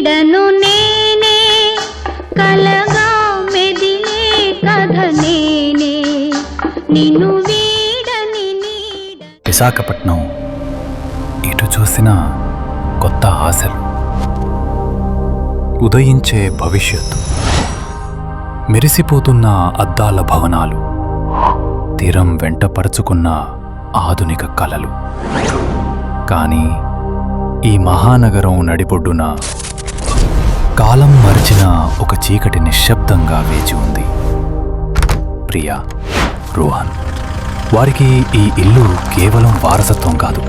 నీడను నేనే కలగా మెదిలే కథ నేనే. నిన్ను వీడని నీడ విశాఖపట్నం ఇటు చూసిన కొత్త ఆశలు ఉదయించే భవిష్యత్తు మెరిసిపోతున్న అద్దాల భవనాలు తీరం వెంటపరుచుకున్న ఆధునిక కళలు. కానీ ఈ మహానగరం నడిపొడ్డున కాలం మరిచిన ఒక చీకటి నిశ్శబ్దంగా వేచి ఉంది. ప్రియా రోహన్ వారికి ఈ ఇల్లు కేవలం వారసత్వం కాదు.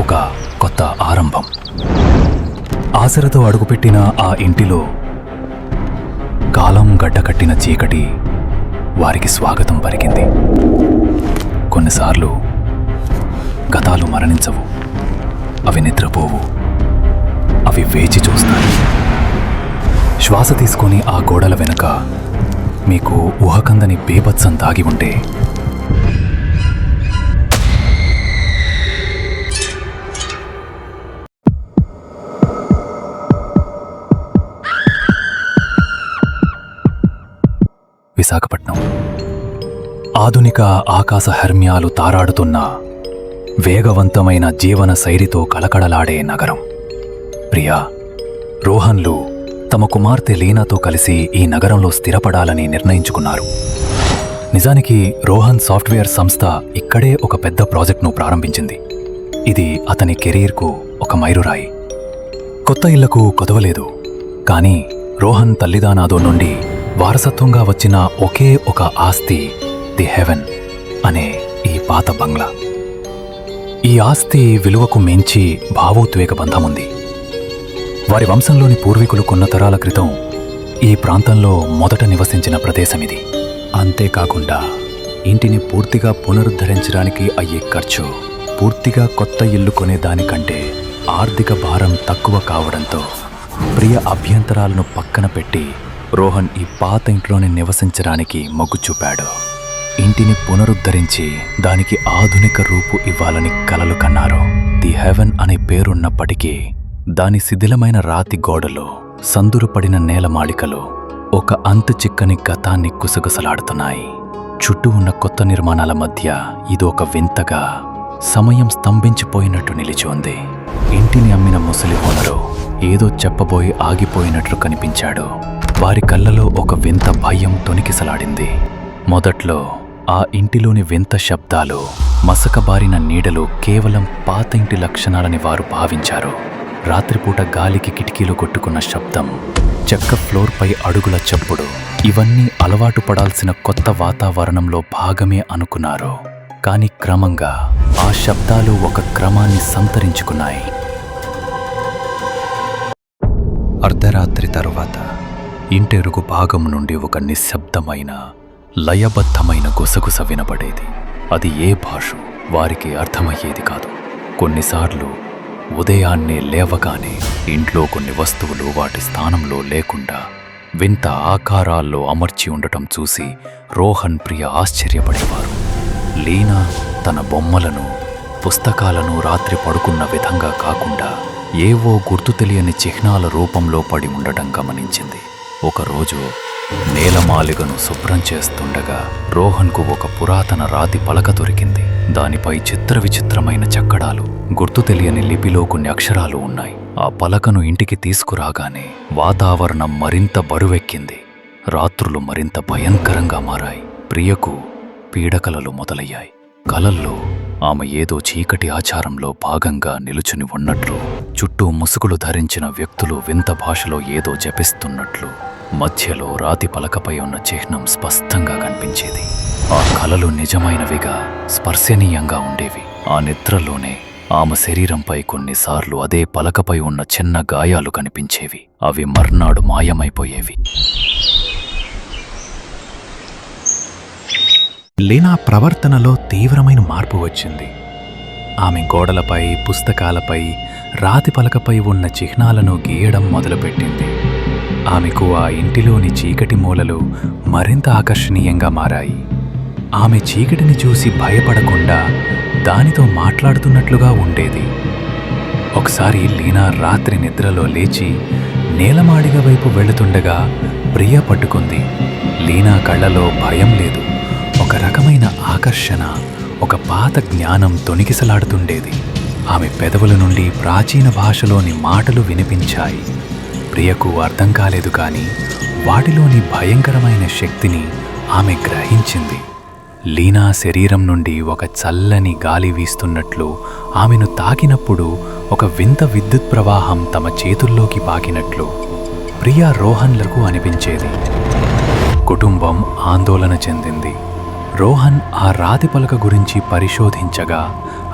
ఒక కొత్త ఆరంభం. ఆశలతో అడుగుపెట్టిన ఆ ఇంటిలో కాలం గడ్డకట్టిన చీకటి వారికి స్వాగతం పలికింది. కొన్నిసార్లు గతాలు మరణించవు. అవి నిద్రపోవు. అవి వేచి చూస్తాయి. శ్వాస తీసుకొని ఆ గోడల వెనుక మీకు ఊహకందని బేభత్సం దాగి ఉంటే. విశాఖపట్నం. ఆధునిక ఆకాశ హర్మ్యాలు తారాడుతున్న వేగవంతమైన జీవన శైలితో కలకడలాడే నగరం. ప్రియా రోహన్లు తమ కుమార్తె లీనాతో కలిసి ఈ నగరంలో స్థిరపడాలని నిర్ణయించుకున్నారు. నిజానికి రోహన్ సాఫ్ట్వేర్ సంస్థ ఇక్కడే ఒక పెద్ద ప్రాజెక్ట్ను ప్రారంభించింది. ఇది అతని కెరీర్కు ఒక మైరురాయి కొత్త ఇళ్ళకు కొదవలేదు. కానీ రోహన్ తల్లిదానాదో నుండి వారసత్వంగా వచ్చిన ఒకే ఒక ఆస్తి ది హెవెన్ అనే ఈ పాత బంగ్లా. ఈ ఆస్తి విలువకు మించి భావోద్వేగ బంధం ఉంది వారి వంశంలోని పూర్వీకులు కొన్న తరాల క్రితం ఈ ప్రాంతంలో మొదట నివసించిన ప్రదేశం ఇది. అంతేకాకుండా ఇంటిని పూర్తిగా పునరుద్ధరించడానికి అయ్యే ఖర్చు పూర్తిగా కొత్త ఇల్లు కొనేదానికంటే ఆర్థిక భారం తక్కువ కావడంతో ప్రియ అభ్యంతరాలను పక్కన పెట్టి రోహన్ ఈ పాత ఇంట్లోనే నివసించడానికి మొగ్గు చూపాడు. ఇంటిని పునరుద్ధరించి దానికి ఆధునిక రూపు ఇవ్వాలని కలలు కన్నారు. ది హెవెన్ అనే పేరున్నప్పటికీ దాని శిథిలమైన రాతి గోడలో సందురుపడిన నేలమాళికలు ఒక అంతు చిక్కని గతాన్ని కుసగుసలాడుతున్నాయి. చుట్టూ ఉన్న కొత్త నిర్మాణాల మధ్య ఇదొక వింతగా సమయం స్తంభించిపోయినట్టు నిలిచి ఉంది. ఇంటిని అమ్మిన ముసలి ఓనరు ఏదో చెప్పబోయి ఆగిపోయినట్లు కనిపించాడు. వారి కళ్ళలో ఒక వింత భయం తొనికిసలాడింది. మొదట్లో ఆ ఇంటిలోని వింత శబ్దాలు మసకబారిన నీడలు కేవలం పాత ఇంటి లక్షణాలని వారు భావించారు. రాత్రిపూట గాలికి కిటికీలు కొట్టుకున్న శబ్దం చెక్క ఫ్లోర్పై అడుగుల చప్పుడు ఇవన్నీ అలవాటు పడాల్సిన కొత్త వాతావరణంలో భాగమే అనుకున్నారు. కాని క్రమంగా ఆ శబ్దాలు ఒక క్రమాన్ని సంతరించుకున్నాయి. అర్ధరాత్రి తరువాత ఇంటెరుగు భాగం నుండి ఒక నిశ్శబ్దమైన లయబద్ధమైన గుసగుస వినబడేది. అది ఏ భాష? వారికి అర్థమయ్యేది కాదు. కొన్నిసార్లు ఉదయాన్నే లేవగానే ఇంట్లో కొన్ని వస్తువులు వాటి స్థానంలో లేకుండా వింత ఆకారాల్లో అమర్చి ఉండటం చూసి రోహన్ ప్రియ ఆశ్చర్యపడేవారు. లీనా తన బొమ్మలను పుస్తకాలను రాత్రి పడుకున్న విధంగా కాకుండా ఏవో గుర్తు తెలియని చిహ్నాల రూపంలో పడి ఉండటం గమనించింది. ఒకరోజు నేలమాలిగను శుభ్రం చేస్తుండగా రోహన్కు ఒక పురాతన రాతి పలక దొరికింది. దానిపై చిత్ర విచిత్రమైన చక్కడాలు గుర్తు తెలియని లిపిలో కొన్ని అక్షరాలు ఉన్నాయి. ఆ పలకను ఇంటికి తీసుకురాగానే వాతావరణం మరింత బరువెక్కింది. రాత్రులు మరింత భయంకరంగా మారాయి. ప్రియకు పీడకలలు మొదలయ్యాయి. కలల్లో ఆమె ఏదో చీకటి ఆచారంలో భాగంగా నిలుచుని ఉన్నట్లు చుట్టూ ముసుగులు ధరించిన వ్యక్తులు వింత భాషలో ఏదో జపిస్తున్నట్లు మధ్యలో రాతి పలకపై ఉన్న చిహ్నం స్పష్టంగా కనిపించేది. ఆ కలలు నిజమైనవిగా స్పర్శనీయంగా ఉండేవి. ఆ నిద్రలోనే ఆమె శరీరంపై కొన్నిసార్లు అదే పలకపై ఉన్న చిన్న గాయాలు కనిపించేవి. అవి మర్నాడు మాయమైపోయేవి. లీనా ప్రవర్తనలో తీవ్రమైన మార్పు వచ్చింది. ఆమె గోడలపై పుస్తకాలపై రాతి పలకపై ఉన్న చిహ్నాలను గీయడం మొదలుపెట్టింది. ఆమెకు ఆ ఇంటిలోని చీకటి మూలలు మరింత ఆకర్షణీయంగా మారాయి. ఆమె చీకటిని చూసి భయపడకుండా దానితో మాట్లాడుతున్నట్లుగా ఉండేది. ఒకసారి లీనా రాత్రి నిద్రలో లేచి నేలమాడిగ వైపు వెళుతుండగా ప్రియ పట్టుకుంది. లీనా కళ్ళలో భయం లేదు. ఒక రకమైన ఆకర్షణ ఒక పాత జ్ఞానం తొణికిసలాడుతుండేది. ఆమె పెదవుల నుండి ప్రాచీన భాషలోని మాటలు వినిపించాయి. ప్రియకు అర్థం కాలేదు కానీ వాటిలోని భయంకరమైన శక్తిని ఆమె గ్రహించింది. లీనా శరీరం నుండి ఒక చల్లని గాలి వీస్తున్నట్లు ఆమెను తాకినప్పుడు ఒక వింత విద్యుత్ ప్రవాహం తమ చేతుల్లోకి పాకినట్లు ప్రియా రోహన్లకు అనిపించేది. కుటుంబం ఆందోళన చెందింది. రోహన్ ఆ రాతి పలక గురించి పరిశోధించగా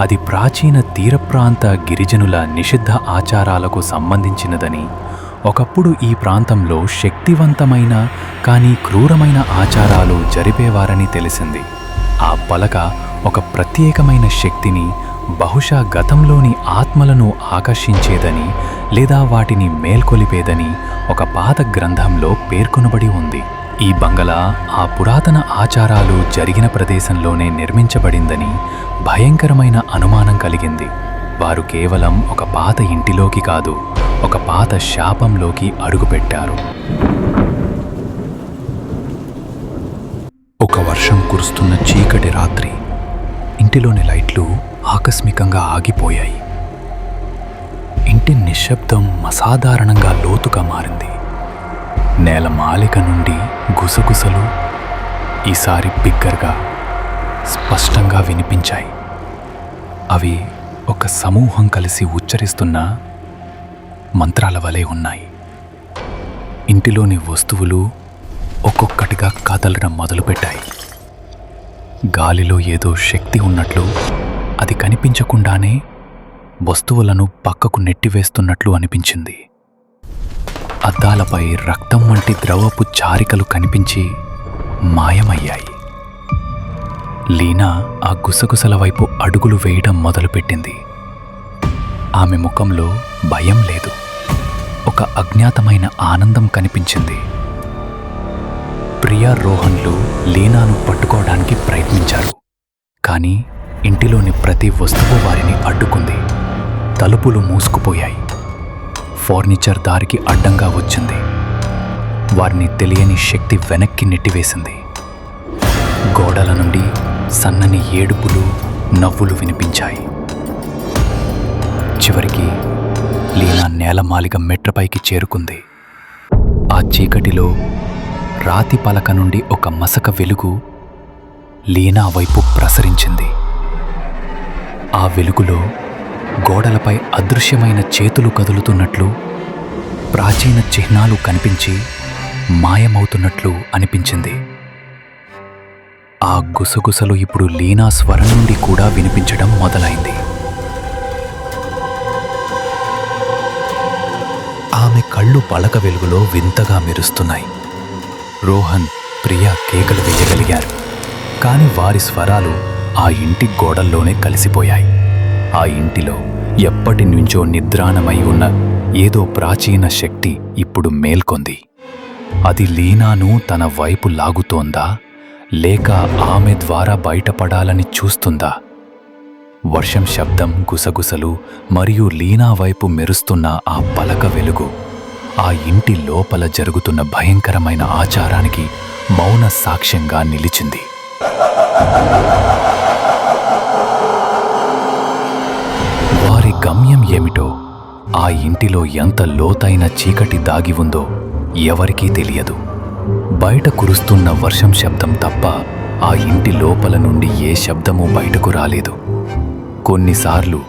అది ప్రాచీన తీర ప్రాంత గిరిజనుల నిషిద్ధ ఆచారాలకు సంబంధించినదని ఒకప్పుడు ఈ ప్రాంతంలో శక్తివంతమైన కానీ క్రూరమైన ఆచారాలు జరిపేవారని తెలిసింది. ఆ పలక ఒక ప్రత్యేకమైన శక్తిని బహుశా గతంలోని ఆత్మలను ఆకర్షించేదని లేదా వాటిని మేల్కొలిపేదని ఒక పాత గ్రంథంలో పేర్కొనబడి ఉంది. ఈ బంగళా ఆ పురాతన ఆచారాలు జరిగిన ప్రదేశంలోనే నిర్మించబడిందని భయంకరమైన అనుమానం కలిగింది. వారు కేవలం ఒక పాత ఇంటిలోకి కాదు ఒక పాత శాపంలోకి అడుగుపెట్టారు. ఒక కురుస్తున్న చీకటి రాత్రి ఇంటిలోని లైట్లు ఆకస్మికంగా ఆగిపోయాయి. ఇంటి నిశ్శబ్దం అసాధారణంగా లోతుగా మారింది. నేల మాలిక నుండి గుసగుసలు ఈసారి బిగ్గరగా స్పష్టంగా వినిపించాయి. అవి ఒక సమూహం కలిసి ఉచ్చరిస్తున్న మంత్రాల వలె ఉన్నాయి. ఇంటిలోని వస్తువులు ఒక్కొక్కటిగా కదలడం మొదలుపెట్టాయి. గాలిలో ఏదో శక్తి ఉన్నట్లు అది కనిపించకుండానే వస్తువులను పక్కకు నెట్టివేస్తున్నట్లు అనిపించింది. అద్దాలపై రక్తం వంటి ద్రవపు చారికలు కనిపించి మాయమయ్యాయి. లీనా ఆ గుసగుసల వైపు అడుగులు వేయడం మొదలుపెట్టింది. ఆమె ముఖంలో భయం లేదు. ఒక అజ్ఞాతమైన ఆనందం కనిపించింది. ప్రియా రోహన్లు లీనాను పట్టుకోవడానికి ప్రయత్నించారు. కానీ ఇంటిలోని ప్రతి వస్తువు వారిని అడ్డుకుంది. తలుపులు మూసుకుపోయాయి. ఫర్నిచర్ దారికి అడ్డంగా వచ్చింది. వారిని తెలియని శక్తి వెనక్కి నెట్టివేసింది. గోడల నుండి సన్నని ఏడుపులు నవ్వులు వినిపించాయి. చివరికి లీనా నేలమాలిక మెట్రపైకి చేరుకుంది. ఆ చీకటిలో రాతి పలక నుండి ఒక మసక వెలుగు లీనా వైపు ప్రసరించింది. ఆ వెలుగులో గోడలపై అదృశ్యమైన చేతులు కదులుతున్నట్లు ప్రాచీన చిహ్నాలు కనిపించి మాయమవుతున్నట్లు అనిపించింది. ఆ గుసగుసలు ఇప్పుడు లీనా స్వరం నుండి కూడా వినిపించడం మొదలైంది. ఆమె కళ్ళు పలక వెలుగులో వింతగా మెరుస్తున్నాయి. రోహన్ ప్రియా కేకలు వేయగలిగారు. కానీ వారి స్వరాలు ఆ ఇంటి గోడల్లోనే కలిసిపోయాయి. ఆ ఇంటిలో ఎప్పటి నుంచో నిద్రాణమై ఉన్న ఏదో ప్రాచీన శక్తి ఇప్పుడు మేల్కొంది. అది లీనాను తన వైపు లాగుతోందా? లేక ఆమె ద్వారా బయటపడాలని చూస్తుందా? వర్షం శబ్దం గుసగుసలు మరియు లీనా వైపు మెరుస్తున్న ఆ పలక వెలుగు ఆ ఇంటి లోపల జరుగుతున్న భయంకరమైన ఆచారానికి మౌన సాక్ష్యంగా నిలిచింది. వారి గమ్యం ఏమిటో ఆ ఇంటిలో ఎంత లోతైన చీకటి దాగి ఉందో ఎవరికీ తెలియదు. బయట కురుస్తున్న వర్షం శబ్దం తప్ప ఆ ఇంటి లోపల నుండి ఏ శబ్దమూ బయటకు రాలేదు. కొన్నిసార్లు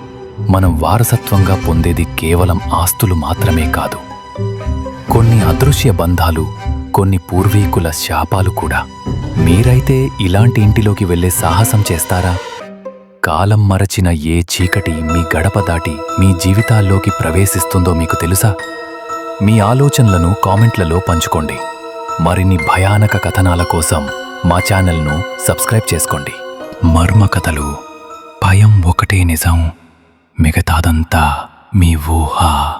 మనం వారసత్వంగా పొందేది కేవలం ఆస్తులు మాత్రమే కాదు. కొన్ని అదృశ్య బంధాలు కొన్ని పూర్వీకుల శాపాలు కూడా. మీరైతే ఇలాంటి ఇంటిలోకి వెళ్ళే సాహసం చేస్తారా? కాలం మరచిన ఏ చీకటి మీ గడప దాటి మీ జీవితాల్లోకి ప్రవేశిస్తుందో మీకు తెలుసా? మీ ఆలోచనలను కామెంట్లలో పంచుకోండి. మరిన్ని భయానక కథనాల కోసం మా ఛానల్ను సబ్స్క్రైబ్ చేసుకోండి. మర్మ కథలు భయం ఒకటే నిజం మిగతాదంతా మీ ఊహ.